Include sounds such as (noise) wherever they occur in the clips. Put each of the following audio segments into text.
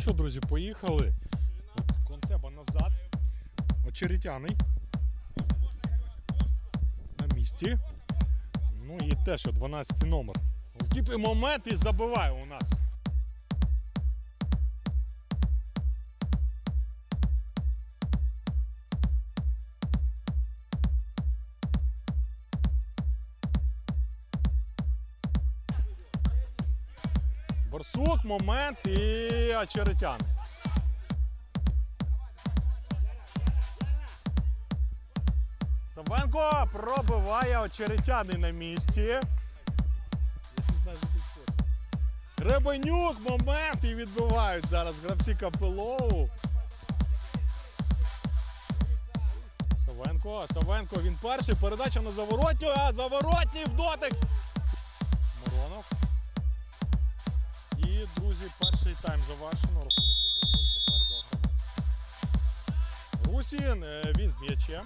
Що, друзі, поїхали. Концеба назад. Очеретяний. На місці. Ну і теж о 12 номер. Кіпі момент і забиває у нас. Борсук, момент і очеретян. Савенко пробиває очеретяни на місці. Гребенюк, момент і відбивають зараз гравці Капелову. Савенко, Савенко, він перший. Передача на заворотню, а заворотній в дотик. Друзі, перший тайм завершено. Рахунок. Русін, е, він з м'ячем.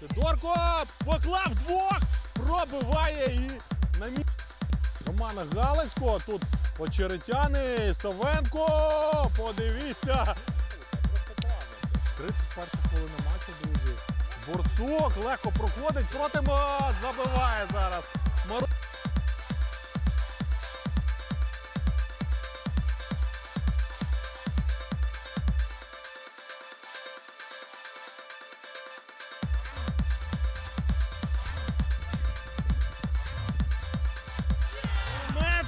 Сидорко поклав двох, пробиває і на мі... Романа Галицького. Тут очеретяни, Савенко. Подивіться. 31 хвилина матчу, друзі. Борсук легко проходить проти забиває зараз. Мар...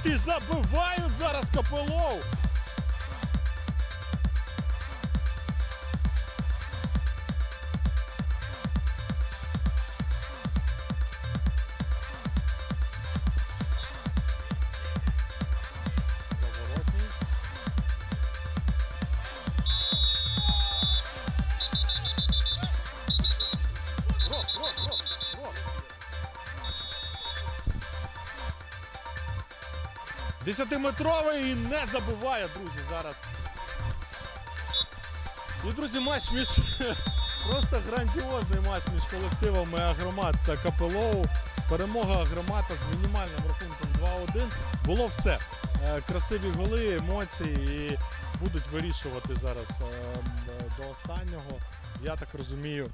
Моменти забивають зараз Капелов. Десятиметровий і не забиває, друзі, зараз. І, друзі, матч між (laughs) просто грандіозний матч між колективами Агромат та Капелоу. Перемога Агромата з мінімальним рахунком 2-1. Було все. Е, Красиві голи, емоції і будуть вирішувати зараз е, до останнього. Я так розумію,